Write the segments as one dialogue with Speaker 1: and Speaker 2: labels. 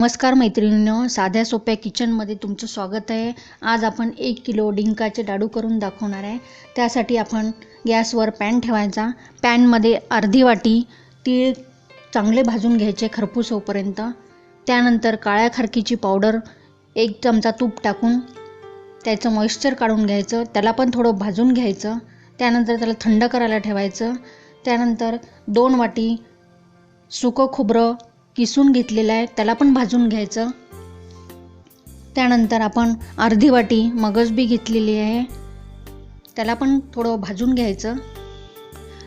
Speaker 1: नमस्कार मैत्रिणींनो साध्या सोप्या किचनमध्ये तुमचं स्वागत आहे. आज आपण एक किलो डिंकाचे लाडू करून दाखवणार आहे. त्यासाठी आपण गॅसवर पॅन ठेवायचा. पॅनमध्ये अर्धी वाटी तीळ चांगले भाजून घ्यायचे खरपूस होईपर्यंत त्यानंतर काळ्या खारकीची पावडर एक चमचा तूप टाकून त्याचं मॉइश्चर काढून घ्यायचं. त्याला पण थोडं भाजून घ्यायचं. त्यानंतर त्याला थंड करायला ठेवायचं. त्यानंतर दोन वाटी सुकं खोबरं किसून घेतलेलं आहे त्याला पण भाजून घ्यायचं. त्यानंतर आपण अर्धी वाटी मगजबी घेतलेली आहे त्याला पण थोडं भाजून घ्यायचं.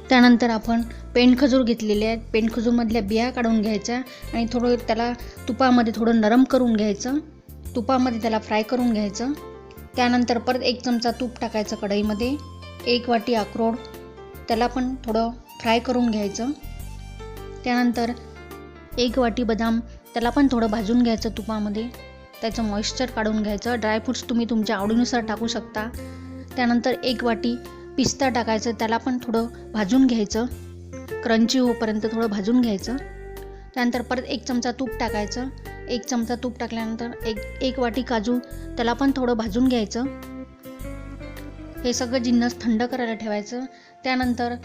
Speaker 1: त्यानंतर आपण पेंडखजूर घेतलेले आहेत पेंडखजूरमधल्या बिया काढून घ्यायच्या आणि थोडं त्याला तुपामध्ये थोडं नरम करून घ्यायचं. तुपामध्ये त्याला फ्राय करून घ्यायचं. त्यानंतर परत एक चमचा तूप टाकायचं कढईमध्ये एक वाटी अक्रोड त्याला पण थोडं फ्राय करून घ्यायचं. त्यानंतर एक वाटी बदाम त्याला पण थोडं भाजून घ्यायचं तुपामध्ये. त्याचं मॉइश्चर काढून घ्यायचं. ड्रायफ्रूट्स तुम्ही तुमच्या आवडीनुसार टाकू शकता. त्यानंतर एक वाटी पिस्ता टाकायचं. त्याला पण थोडं भाजून घ्यायचं. क्रंची होईपर्यंत थोडं भाजून घ्यायचं. त्यानंतर परत एक चमचा तूप टाकायचं. एक चमचा तूप टाकल्यानंतर एक एक वाटी काजू त्याला पण थोडं भाजून घ्यायचं. हे सगळं जिन्नस थंड करायला ठेवायचं. त्यानंतर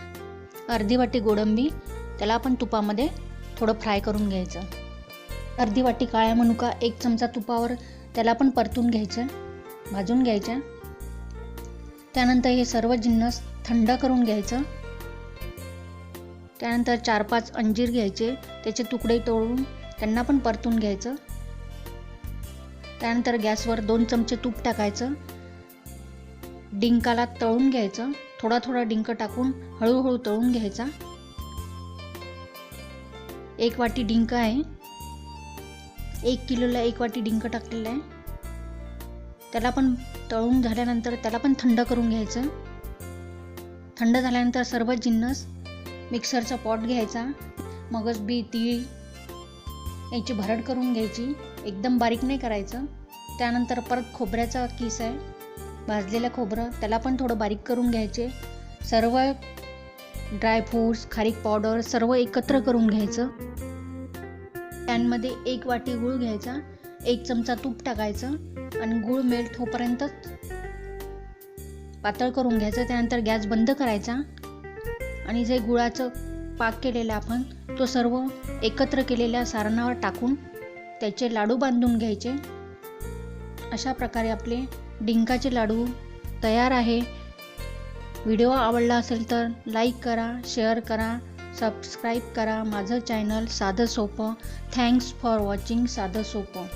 Speaker 1: अर्धी वाटी गोडंबी त्याला पण तुपामध्ये थोडं फ्राय करून घ्यायचं. अर्धी वाटी काळ्या मनुका एक चमचा तुपावर त्याला पण परतून घ्यायचं भाजून घ्यायच्या. त्यानंतर हे सर्व जिन्नस थंड करून घ्यायचं. त्यानंतर चार पाच अंजीर घ्यायचे त्याचे तुकडे तोडून त्यांना पण परतून घ्यायचं. त्यानंतर गॅसवर दोन चमचे तूप टाकायचं. डिंकाला तळून घ्यायचं थोडा थोडा डिंक टाकून हळूहळू तळून घ्यायचा. एक वाटी डिंक आहे. एक किलोला एक वाटी डिंक टाकलेलं आहे. त्याला पण तळून झाल्यानंतर त्याला पण थंड करून घ्यायचं. थंड झाल्यानंतर सर्व जिन्नस मिक्सरचा पॉट घ्यायचा. मगच बी तीळ याची भरड करून घ्यायची. एकदम बारीक नाही करायचं. त्यानंतर परत खोबऱ्याचा किस आहे. भाजलेलं खोबरं त्याला पण थोडं बारीक करून घ्यायचे. सर्व ड्रायफ्रूट्स खारीक पावडर सर्व एकत्र करून घ्यायचं. पॅनमध्ये एक वाटी गूळ घ्यायचा एक चमचा तूप टाकायचं आणि गूळ मेल्ट होपर्यंतच पातळ करून घ्यायचं. त्यानंतर गॅस बंद करायचा आणि जे गुळाचं पाक केलेलं आपण तो सर्व एकत्र केलेल्या सारणावर टाकून त्याचे लाडू बांधून घ्यायचे. अशा प्रकारे आपले डिंकाचे लाडू तयार आहे. व्हिडिओ आवडला असेल तर लाईक करा शेअर करा सबस्क्राईब करा. माझं चॅनल साधं सोपं. थँक्स फॉर वॉचिंग साधं सोपं.